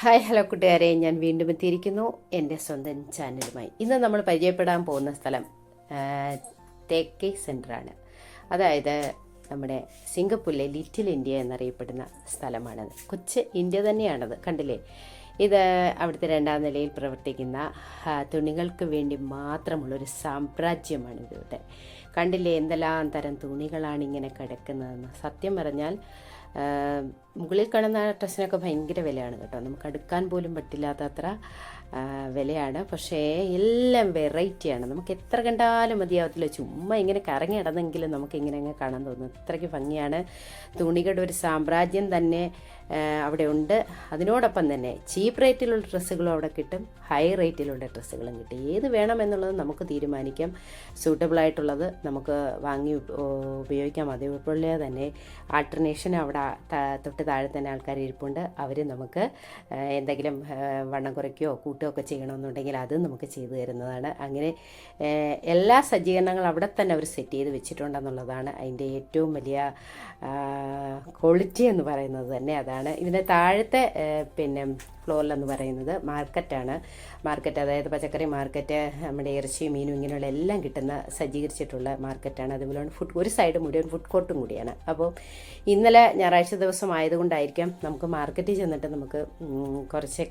Hi hello കൂട്ടുകാരെ. ഞാൻ വീണ്ടും എത്തിയിരിക്കുന്നു. എന്റെ സ്വന്തം ചാനലുമായി. ഇന്ന് നമ്മൾ പരിചയപ്പെടാൻ പോകുന്ന സ്ഥലം തേക്കേ സെന്ററാണ് അതായത് നമ്മുടെ സിംഗപ്പൂരിലെ ലിറ്റിൽ ഇന്ത്യ എന്നറിയപ്പെടുന്ന സ്ഥലമാണത് കൊച്ച് ഇന്ത്യ തന്നെയാണത് കണ്ടില്ലേ? ഇത് അവിടുത്തെ രണ്ടാം നിലയിൽ പ്രവർത്തിക്കുന്ന തുണികൾക്ക് വേണ്ടി മാത്രമുള്ളൊരു സാമ്രാജ്യമാണ് ഇതിവിടെ കണ്ടില്ലേ? എന്തെല്ലാം തരം തുണികളാണ് ഇങ്ങനെ കിടക്കുന്നതെന്ന്? സത്യം പറഞ്ഞാൽ മുകളിൽ കാണുന്ന ഡ്രസ്സിനൊക്കെ ഭയങ്കര വിലയാണ് കേട്ടോ. നമുക്ക് അടുക്കാൻ പോലും പറ്റില്ലാത്തത്ര വിലയാണ്. പക്ഷേ എല്ലാം വെറൈറ്റിയാണ്. നമുക്ക് എത്ര കണ്ടാലും മതിയാവത്തില്ല. ചുമ്മാ ഇങ്ങനെ കറങ്ങി നടന്നെങ്കിലും നമുക്ക് ഇങ്ങനെ അങ്ങ് കാണാൻ തോന്നും. അത്രയ്ക്ക് ഭംഗിയാണ്. തുണികളുടെ ഒരു സാമ്രാജ്യം തന്നെ അവിടെ ഉണ്ട്. അതിനോടൊപ്പം തന്നെ ചീപ്പ് റേറ്റിലുള്ള ഡ്രസ്സുകളും അവിടെ കിട്ടും. ഹൈ റേറ്റിലുള്ള ഡ്രസ്സുകളും കിട്ടും. ഏത് വേണമെന്നുള്ളത് നമുക്ക് തീരുമാനിക്കാം. സൂട്ടബിൾ ആയിട്ടുള്ളത് നമുക്ക് വാങ്ങി ഉപയോഗിക്കാം. അതേപോലെ തന്നെ ആൾട്ടർനേഷൻ അവിടെ തൊട്ട് താഴെ തന്നെ ആൾക്കാർ ഇരിപ്പുണ്ട്. അവർ നമുക്ക് എന്തെങ്കിലും വണ്ണം കുറയ്ക്കുകയോ കൂട്ടുകയോ ഒക്കെ ചെയ്യണമെന്നുണ്ടെങ്കിൽ അത് നമുക്ക് ചെയ്തു തരുന്നതാണ്. അങ്ങനെ എല്ലാ സജ്ജീകരണങ്ങളും അവിടെ തന്നെ അവർ സെറ്റ് ചെയ്ത് വെച്ചിട്ടുണ്ടെന്നുള്ളതാണ് അതിന്റെ ഏറ്റവും വലിയ ക്വാളിറ്റി എന്ന് പറയുന്നത് തന്നെ അതാണ്. ഇതിന്റെ താഴത്തെ ആ, പിന്നെ ഫ്ലോറിലെന്ന് പറയുന്നത് മാർക്കറ്റാണ്. മാർക്കറ്റ് അതായത് പച്ചക്കറി മാർക്കറ്റ് നമ്മുടെ ഇറച്ചി മീനും ഇങ്ങനെയുള്ള എല്ലാം കിട്ടുന്ന സജ്ജീകരിച്ചിട്ടുള്ള മാർക്കറ്റാണ്. അതുപോലെ ഫുഡ് ഒരു സൈഡ് മുഴുവൻ ഫുഡ് കോർട്ടും കൂടിയാണ്. അപ്പോൾ ഇന്നലെ ഞായറാഴ്ച ദിവസം ആയതുകൊണ്ടായിരിക്കാം നമുക്ക് മാർക്കറ്റിൽ ചെന്നിട്ട് നമുക്ക് കുറച്ച്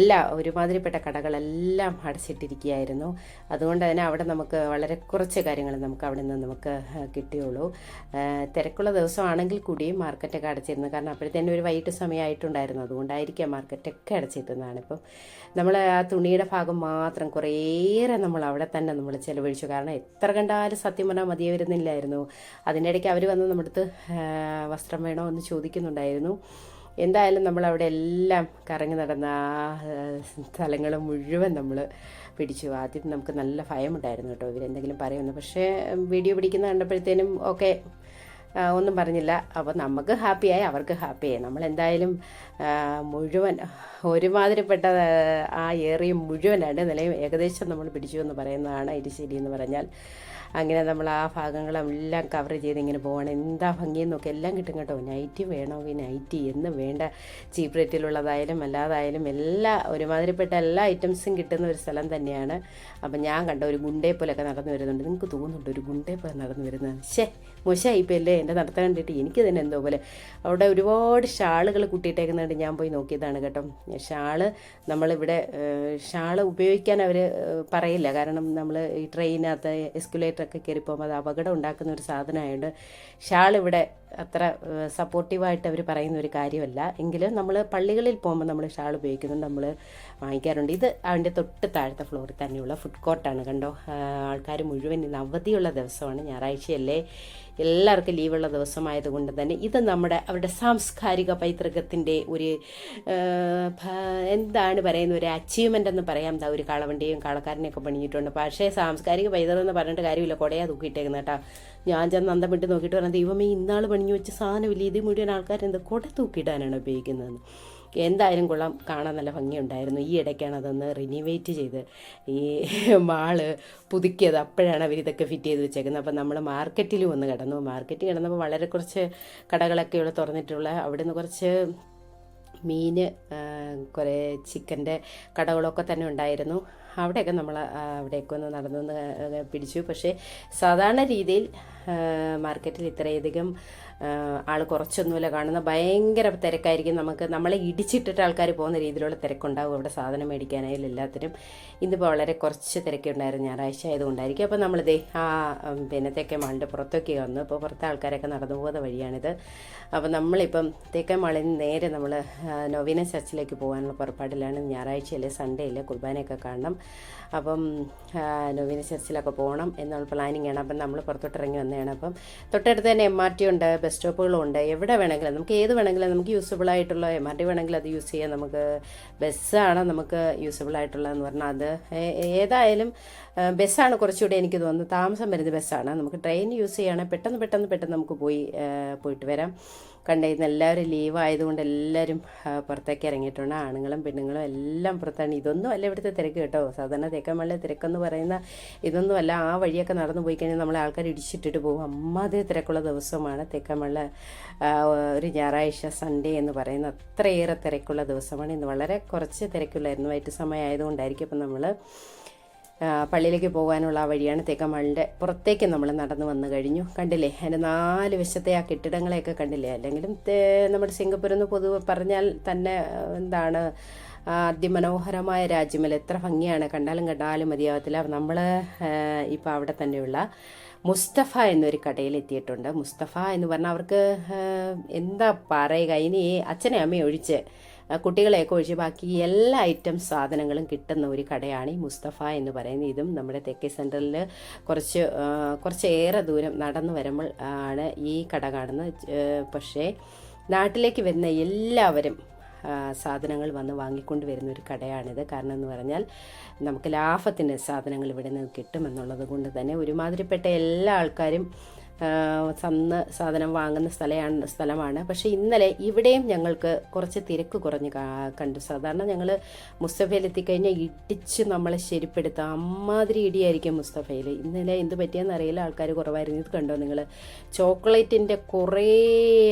എല്ലാ ഒരുമാതിരിപ്പെട്ട കടകളെല്ലാം അടച്ചിട്ടിരിക്കുകയായിരുന്നു. അതുകൊണ്ട് തന്നെ അവിടെ നമുക്ക് വളരെ കുറച്ച് കാര്യങ്ങൾ നമുക്ക് അവിടെ നിന്ന് നമുക്ക് കിട്ടിയുള്ളൂ. തിരക്കുള്ള ദിവസമാണെങ്കിൽ കൂടിയും മാർക്കറ്റൊക്കെ അടച്ചിരുന്നു. കാരണം അപ്പോഴത്തേനും ഒരു വൈകിട്ട് സമയമായിട്ടുണ്ടായിരുന്നു. അതുകൊണ്ടായിരിക്കാം മാർക്കറ്റൊക്കെ അടച്ചിട്ടുന്നതാണ് ഇപ്പം നമ്മൾ ആ തുണിയുടെ ഭാഗം മാത്രം കുറേയേറെ നമ്മൾ അവിടെ തന്നെ നമ്മൾ ചിലവഴിച്ചു. കാരണം എത്ര കണ്ടാലും സത്യം പറഞ്ഞാൽ മതിയെ വരുന്നില്ലായിരുന്നു. അതിന്റെ ഇടയ്ക്ക് അവർ വന്ന് നമ്മുടെ അടുത്ത് വസ്ത്രം വേണോ എന്ന് ചോദിക്കുന്നുണ്ടായിരുന്നു. എന്തായാലും നമ്മൾ അവിടെ എല്ലാം കറങ്ങി നടന്ന ആ സ്ഥലങ്ങൾ മുഴുവൻ നമ്മൾ പിടിച്ചു. ആദ്യം നമുക്ക് നല്ല ഭയമുണ്ടായിരുന്നു കേട്ടോ ഇവരെന്തെങ്കിലും പറയുമെന്ന്. പക്ഷേ വീഡിയോ പിടിക്കുന്ന കണ്ടപ്പോഴത്തേനും ഓക്കെ ഒന്നും പറഞ്ഞില്ല. അപ്പോൾ നമുക്ക് ഹാപ്പിയായി അവർക്ക് ഹാപ്പിയായി ആ, മുഴുവൻ ഒരുമാതിരിപ്പെട്ട ആ ഏറിയ രണ്ട് നിലയും ഏകദേശം നമ്മൾ പിടിച്ചു എന്ന് പറയുന്നതാണ് ഇരിശ്ശേരി എന്ന് പറഞ്ഞാൽ. അങ്ങനെ നമ്മൾ ആ ഭാഗങ്ങളെല്ലാം കവർ ചെയ്ത് ഇങ്ങനെ പോവാണ്. എന്താ ഭംഗിയെന്നൊക്കെ എല്ലാം കിട്ടും കേട്ടോ. നൈറ്റി വേണോ? ഈ നൈറ്റി എന്ന് വേണ്ട. ചീപ്പ് റേറ്റിലുള്ളതായാലും അല്ലാതായാലും എല്ലാ ഒരുമാതിരിപ്പെട്ട എല്ലാ ഐറ്റംസും കിട്ടുന്ന ഒരു സ്ഥലം തന്നെയാണ്. അപ്പം ഞാൻ കണ്ട ഒരു ഗുണ്ടേ പോലെയൊക്കെ നടന്നു വരുന്നുണ്ട്. നിങ്ങൾക്ക് തോന്നുന്നുണ്ട് ഒരു ഗുണ്ടേ പോലെ നടന്നു വരുന്നത്? ശേ മോശമായിപ്പോയല്ലേ എന്റെ നടത്തം കണ്ടിട്ട് എനിക്ക് തന്നെ എന്തോ പോലെ. അവിടെ ഒരുപാട് ഷാളുകൾ കൂട്ടിയിട്ടേക്കുന്നുണ്ട് ഞാൻ പോയി നോക്കിയതാണ് കേട്ടോ. ഷാൾ നമ്മളിവിടെ ഷാൾ ഉപയോഗിക്കാൻ അവർ പറയില്ല. കാരണം നമ്മൾ ഈ ട്രെയിനകത്ത് എസ്കുലേറ്ററൊക്കെ കയറി അത് അപകടം ഉണ്ടാക്കുന്ന ഒരു സാധനമായതുകൊണ്ട് ഷാൾ ഇവിടെ അത്ര സപ്പോർട്ടീവായിട്ട് അവർ പറയുന്ന ഒരു കാര്യമല്ല. എങ്കിലും നമ്മൾ പള്ളികളിൽ പോകുമ്പോൾ നമ്മൾ ഷാൾ ഉപയോഗിക്കുന്നുണ്ട്. നമ്മൾ വാങ്ങിക്കാറുണ്ട്. ഇത് അതിന്റെ തൊട്ട് താഴത്തെ ഫ്ലോറിൽ തന്നെയുള്ള ഫുഡ് കോർട്ടാണ് കണ്ടോ? ആൾക്കാർ മുഴുവൻ ഇന്ന് അവധിയുള്ള ദിവസമാണ്. ഞായറാഴ്ചയല്ലേ? എല്ലാവർക്കും ലീവുള്ള ദിവസമായതുകൊണ്ട് തന്നെ ഇത് നമ്മുടെ അവരുടെ സാംസ്കാരിക പൈതൃകത്തിന്റെ ഒരു എന്താണ് പറയുന്ന ഒരു അച്ചീവ്മെന്റ് എന്ന് പറയാം. എന്താ ഒരു കാളവണ്ടിയും കാളക്കാരനെയൊക്കെ പണിഞ്ഞിട്ടുണ്ട്. പക്ഷേ സാംസ്കാരിക പൈതൃകം എന്ന് പറഞ്ഞിട്ട് കാര്യമില്ല. കൊടയാ തൂക്കിയിട്ടേക്കുന്നത് കേട്ടോ. ഞാൻ ചെന്ന് അന്തം വിട്ട് നോക്കിയിട്ട് പറഞ്ഞാൽ ദൈവമേ ഇന്നാൾ പണിഞ്ഞു വെച്ച സാധനമില്ല ഇത് മുഴുവൻ ആൾക്കാർ കുട തൂക്കിയിടാനാണ് ഉപയോഗിക്കുന്നതെന്ന് എന്തായാലും കൊള്ളാം. കാണാൻ നല്ല ഭംഗിയുണ്ടായിരുന്നു. ഈ ഇടയ്ക്കാണ് അതൊന്ന് റിനിവേറ്റ് ചെയ്ത് ഈ മാൾ പുതുക്കിയത്. അപ്പോഴാണ് അവർ ഇതൊക്കെ ഫിറ്റ് ചെയ്ത് വെച്ചേക്കുന്നത്. അപ്പം നമ്മൾ മാർക്കറ്റിൽ വന്ന് കിടന്നു. മാർക്കറ്റിൽ കിടന്നപ്പോൾ വളരെ കുറച്ച് കടകളൊക്കെ ഇവിടെ തുറന്നിട്ടുള്ള അവിടുന്ന് കുറച്ച് മീൻ കുറേ ചിക്കന്റെ കടകളൊക്കെ തന്നെ ഉണ്ടായിരുന്നു. അവിടെയൊക്കെ നമ്മൾ അവിടെയൊക്കെ ഒന്ന് നടന്നു പിടിച്ചു. പക്ഷേ സാധാരണ രീതിയിൽ മാർക്കറ്റിൽ ഇത്രയധികം ആൾ കുറച്ചൊന്നുമില്ല കാണുന്ന ഭയങ്കര തിരക്കായിരിക്കും. നമുക്ക് നമ്മളെ ഇടിച്ചിട്ടിട്ട് ആൾക്കാർ പോകുന്ന രീതിയിലുള്ള തിരക്കുണ്ടാവും അവിടെ സാധനം മേടിക്കാനായാലും എല്ലാത്തിനും. ഇന്നിപ്പോൾ വളരെ കുറച്ച് തിരക്കുണ്ടായിരുന്നു ഞായറാഴ്ച ആയതുകൊണ്ടായിരിക്കും. അപ്പോൾ നമ്മളിതേ ആ പിന്നെ തേക്കേ മാളിന്റെ പുറത്തൊക്കെ വന്നു. ഇപ്പോൾ പുറത്തെ ആൾക്കാരൊക്കെ നടന്നു പോകുന്ന വഴിയാണിത്. അപ്പോൾ നമ്മളിപ്പം തേക്കേ മാളിൽ നിന്ന് നേരെ നമ്മൾ നവീന ചർച്ചിലേക്ക് പോകാനുള്ള പുറപ്പാടിലാണ് ഞായറാഴ്ചയിലെ സൺഡേ അല്ലേ കുർബാനയൊക്കെ കാണണം. അപ്പം നൊവീന ചർച്ചിലൊക്കെ പോകണം എന്നുള്ള പ്ലാനിങ് ആണ്. അപ്പം നമ്മൾ പുറത്തോട്ട് ഇറങ്ങി വന്നതാണ് അപ്പം തൊട്ടടുത്ത് തന്നെ എം ആർ ടി ഉണ്ട് ബസ് സ്റ്റോപ്പുകളും ഉണ്ട്. എവിടെ വേണമെങ്കിലും നമുക്ക് ഏത് വേണമെങ്കിലും നമുക്ക് യൂസബിൾ ആയിട്ടുള്ള എം ആർ ടി വേണമെങ്കിൽ അത് യൂസ് ചെയ്യാം. നമുക്ക് ബസ്സാണ് നമുക്ക് യൂസബിൾ ആയിട്ടുള്ളതെന്ന് പറഞ്ഞാൽ അത്. ഏതായാലും ബസ്സാണ് കുറച്ചുകൂടി എനിക്ക് തോന്നുന്നത്. താമസം വരുന്ന ബസ്സാണ് നമുക്ക് ട്രെയിൻ യൂസ് ചെയ്യുകയാണെങ്കിൽ പെട്ടെന്ന് പെട്ടെന്ന് പെട്ടെന്ന് നമുക്ക് പോയി പോയിട്ട് വരാം. കണ്ട എല്ലാവരും ലീവ് ആയതുകൊണ്ട് എല്ലാവരും പുറത്തേക്ക് ഇറങ്ങിയിട്ടുണ്ട്. ആണുങ്ങളും പെണ്ണുങ്ങളും എല്ലാം പുറത്താണ്. ഇതൊന്നും അല്ല ഇവിടുത്തെ തിരക്ക് കേട്ടോ. സാധാരണ തേക്കമള്ള തിരക്കെന്ന് പറയുന്ന ഇതൊന്നും അല്ല ആ വഴിയൊക്കെ നടന്നു പോയി കഴിഞ്ഞാൽ നമ്മളെ ആൾക്കാർ ഇടിച്ചിട്ടിട്ട് പോകും. അമ്മാതിരി തിരക്കുള്ള ദിവസമാണ് തേക്കമള്ള ആ, ഒരു ഞായറാഴ്ച സൺഡേ എന്ന് പറയുന്ന അത്രയേറെ തിരക്കുള്ള ദിവസമാണ്. ഇന്ന് വളരെ കുറച്ച് തിരക്കുള്ളായിരുന്നു വൈകിട്ട് സമയം ആയതുകൊണ്ടായിരിക്കും അപ്പം നമ്മൾ പള്ളിയിലേക്ക് പോകാനുള്ള ആ വഴിയാണ് തേക്കമാളിന്റെ പുറത്തേക്ക് നമ്മൾ നടന്നു വന്നു കഴിഞ്ഞു. കണ്ടില്ലേ? അതിന്റെ നാല് വശത്തെ ആ കെട്ടിടങ്ങളെയൊക്കെ കണ്ടില്ലേ? അല്ലെങ്കിലും നമ്മുടെ സിംഗപ്പൂർ എന്ന് പൊതുവെ പറഞ്ഞാൽ തന്നെ എന്താണ് അതിമനോഹരമായ രാജ്യമല്ല. എത്ര ഭംഗിയാണ്. കണ്ടാലും കണ്ടാലും മതിയാവത്തില്ല. നമ്മൾ ഇപ്പോൾ അവിടെ തന്നെയുള്ള മുസ്തഫ എന്നൊരു കടയിൽ എത്തിയിട്ടുണ്ട്. മുസ്തഫ എന്ന് പറഞ്ഞാൽ അവർക്ക് എന്താ പറയുക? ഇനി അച്ഛനെ അമ്മയെ ഒഴിച്ച് കുട്ടികളെയൊക്കെ ഒഴിച്ച് ബാക്കി എല്ലാ ഐറ്റം സാധനങ്ങളും കിട്ടുന്ന ഒരു കടയാണ് ഈ മുസ്തഫ എന്ന് പറയുന്നത്. ഇതും നമ്മുടെ തെക്കേ സെന്ററിൽ കുറച്ച് കുറച്ചേറെ ദൂരം നടന്നു വരുമ്പോൾ ആണ് ഈ കട കാണുന്നത്. പക്ഷേ നാട്ടിലേക്ക് വരുന്ന എല്ലാവരും സാധനങ്ങൾ വന്ന് വാങ്ങിക്കൊണ്ട് വരുന്ന ഒരു കടയാണിത്. കാരണം എന്ന് പറഞ്ഞാൽ നമുക്ക് ലാഭത്തിന് സാധനങ്ങൾ ഇവിടെ നിന്ന് കിട്ടുമെന്നുള്ളത് കൊണ്ട് തന്നെ ഒരുമാതിരിപ്പെട്ട എല്ലാ ആൾക്കാരും ആ, സന്ന് സാധനം വാങ്ങുന്ന സ്ഥലമാണ് സ്ഥലമാണ്. പക്ഷേ ഇന്നലെ ഇവിടെയും ഞങ്ങൾക്ക് കുറച്ച് തിരക്ക് കുറഞ്ഞ് കണ്ടു. സാധാരണ ഞങ്ങൾ മുസ്തഫയിൽ എത്തിക്കഴിഞ്ഞാൽ ഇടിച്ച് നമ്മളെ ശരിപ്പെടുത്താം. അമ്മാതിരി ഇടിയായിരിക്കും മുസ്തഫയിൽ ഇന്നലെ എന്ത് പറ്റിയെന്ന് അറിയില്ല. ആൾക്കാർ കുറവായിരുന്നു. ഇത് കണ്ടോ നിങ്ങൾ ചോക്ലേറ്റിന്റെ കുറേ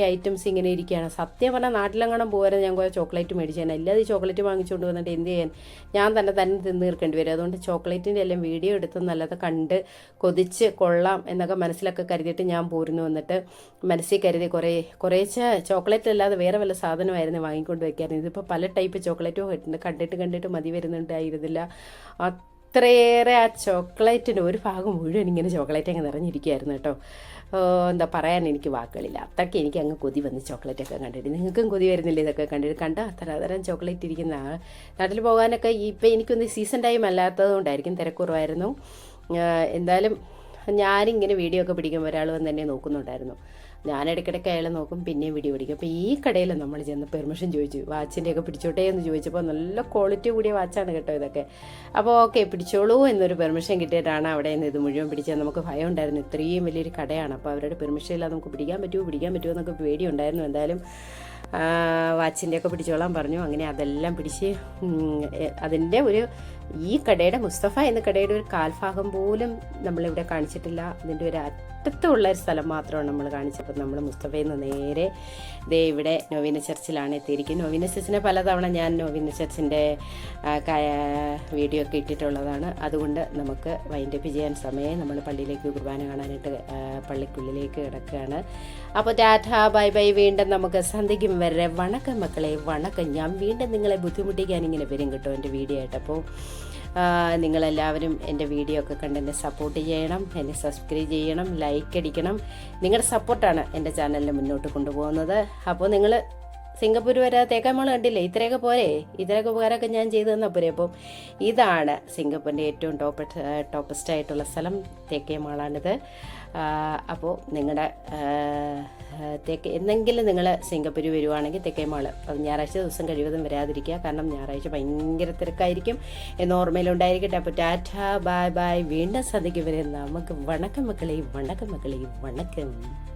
ഐറ്റംസ് ഇങ്ങനെ ഇരിക്കുകയാണ്. സത്യം പറഞ്ഞാൽ നാട്ടിലെങ്ങാനും പോകാൻ ഞാൻ കുറേ ചോക്ലേറ്റ് മേടിച്ചാൽ ഇല്ലാതെ ഈ ചോക്ലേറ്റ് വാങ്ങിച്ചുകൊണ്ട് വന്നിട്ട് എന്ത് ചെയ്യാൻ? ഞാൻ തന്നെ തന്നെ തിന്ന് തീർക്കേണ്ടി വരും. അതുകൊണ്ട് ചോക്ലേറ്റിന്റെ എല്ലാം വീഡിയോ എടുത്ത് നല്ലത് കണ്ട് കൊതിച്ച് കൊള്ളാം എന്നൊക്കെ മനസ്സിലൊക്കെ കരുതിയിട്ട് ഞാൻ പോരുന്നു വന്നിട്ട് മനസ്സിൽ കരുതി കുറേ കുറേശ്ശെ ചോക്ലേറ്റ് അല്ലാതെ വേറെ വല്ല സാധനമായിരുന്നു വാങ്ങിക്കൊണ്ട് വെക്കാറുണ്ട് ഇതിപ്പോൾ പല ടൈപ്പ് ചോക്ലേറ്റും കിട്ടുന്നുണ്ട് കണ്ടിട്ട് കണ്ടിട്ട് മതി വരുന്നുണ്ടായിരുന്നില്ല. അത്രയേറെ ആ ചോക്ലേറ്റിന്റെ ഒരു ഭാഗം മുഴുവൻ ഇങ്ങനെ ചോക്ലേറ്റ് അങ്ങ് നിറഞ്ഞിരിക്കുകയായിരുന്നു കേട്ടോ. എന്താ പറയാൻ എനിക്ക് വാക്കുകളില്ല. അത്രയ്ക്ക് എനിക്ക് അങ്ങ് കൊതി വന്ന് ചോക്ലേറ്റൊക്കെ കണ്ടിട്ട്. നിങ്ങൾക്കും കൊതി വരുന്നില്ല ഇതൊക്കെ കണ്ടിട്ട്? കണ്ട തരം ചോക്ലേറ്റ് ഇരിക്കുന്ന നാട്ടിൽ പോകാനൊക്കെ ഇപ്പം എനിക്കൊന്ന് സീസൺ ടൈം അല്ലാത്തത് കൊണ്ടായിരിക്കും തിരക്കുറവായിരുന്നു എന്തായാലും ഞാനിങ്ങനെ വീഡിയോ ഒക്കെ പിടിക്കുമ്പോൾ ഒരാൾ വന്ന് എന്നെ നോക്കുന്നുണ്ടായിരുന്നു. ഞാൻ ഇടയ്ക്കിടയ്ക്ക് അയാളെ നോക്കും പിന്നെയും വീഡിയോ പിടിക്കും. അപ്പോൾ ഈ കടയിൽ നമ്മൾ ചെന്ന് പെർമിഷൻ ചോദിച്ചു. വാച്ചിന്റെ ഒക്കെ പിടിച്ചോട്ടെ എന്ന് ചോദിച്ചപ്പോൾ നല്ല ക്വാളിറ്റി കൂടിയ വാച്ചാണ് കേട്ടോ ഇതൊക്കെ. അപ്പോൾ ഓക്കെ പിടിച്ചോളൂ എന്നൊരു പെർമിഷൻ കിട്ടിയിട്ടാണ് അവിടെ നിന്ന് ഇത് മുഴുവൻ പിടിച്ചത്. നമുക്ക് ഭയം ഉണ്ടായിരുന്നു. ഇത്രയും വലിയൊരു കടയാണ്. അപ്പോൾ അവരുടെ പെർമിഷൻ ഇല്ലാതെ നമുക്ക് പിടിക്കാൻ പറ്റുമോ? പിടിക്കാൻ പറ്റുമോ എന്നൊക്കെ പേടിയുണ്ടായിരുന്നു എന്തായാലും വാച്ചിന്റെ ഒക്കെ പിടിച്ചോളാൻ പറഞ്ഞു. അങ്ങനെ അതെല്ലാം പിടിച്ച് അതിന്റെ ഒരു ഈ കടയുടെ മുസ്തഫ എന്ന കടയുടെ ഒരു കാൽഭാഗം പോലും നമ്മളിവിടെ കാണിച്ചിട്ടില്ല. അതിന്റെ ഒരു അറ്റത്തുള്ള ഒരു സ്ഥലം മാത്രമാണ് നമ്മൾ കാണിച്ചപ്പോൾ നമ്മൾ മുസ്തഫയിൽ നിന്ന് നേരെ ദേ ഇവിടെ നോവിന ചർച്ചിലാണ് എത്തിയിരിക്കുന്നത്. നോവിന ചർച്ചിനെ പലതവണ ഞാൻ നോവിന ചർച്ചിന്റെ വീഡിയോ ഒക്കെ ഇട്ടിട്ടുള്ളതാണ്. അതുകൊണ്ട് നമുക്ക് വൈൻഡപ്പ് ചെയ്യാൻ സമയം. നമ്മൾ പള്ളിയിലേക്ക് കുർബാന കാണാനായിട്ട് പള്ളിക്കുള്ളിലേക്ക് കിടക്കുകയാണ്. അപ്പോൾ ടാറ്റ ബൈ ബൈ. വീണ്ടും നമുക്ക് സന്ധ്യയ്ക്കും വരെ. വണക്കം മക്കളെ വണക്കം. ഞാൻ വീണ്ടും നിങ്ങളെ ബുദ്ധിമുട്ടിക്കാൻ ഇങ്ങനെ വരും കേട്ടോ എന്റെ വീഡിയോ ആയിട്ട്. അപ്പോൾ നിങ്ങളെല്ലാവരും എന്റെ വീഡിയോ ഒക്കെ കണ്ട് എന്നെ സപ്പോർട്ട് ചെയ്യണം എന്നെ സബ്സ്ക്രൈബ് ചെയ്യണം ലൈക്ക് അടിക്കണം. നിങ്ങളുടെ സപ്പോർട്ടാണ് എന്റെ ചാനലിനെ മുന്നോട്ട് കൊണ്ടുപോകുന്നത്. അപ്പോൾ നിങ്ങൾ സിംഗപ്പൂർ വരെ തേക്കാമോൾ കണ്ടില്ലേ? ഇത്രയൊക്കെ പോരെ? ഇത്രയൊക്കെ ഉപകാരമൊക്കെ ഞാൻ ചെയ്തു തന്നാൽ പോരെ? അപ്പം ഇതാണ് സിംഗപ്പൂരിന്റെ ഏറ്റവും ടോപ്പ് ടോപ്പസ്റ്റ് ആയിട്ടുള്ള സ്ഥലം. തേക്കേമാളാണിത്. അപ്പോൾ നിങ്ങളുടെ തേക്ക് എന്തെങ്കിലും നിങ്ങൾ സിംഗപ്പൂർ വരുവാണെങ്കിൽ തെക്കേമാൾ അത് ഞായറാഴ്ച ദിവസം കഴിവതും വരാതിരിക്കുക. കാരണം ഞായറാഴ്ച ഭയങ്കര തിരക്കായിരിക്കും. എന്ന് ഓർമ്മയിലുണ്ടായിരിക്കട്ടെ. അപ്പോൾ ടാറ്റ ബായ് ബായ് വീണ്ടും സന്ധിക്ക് വരെ നമുക്ക് വണക്കം മക്കളെ വണക്കം മക്കളെ വണക്കം.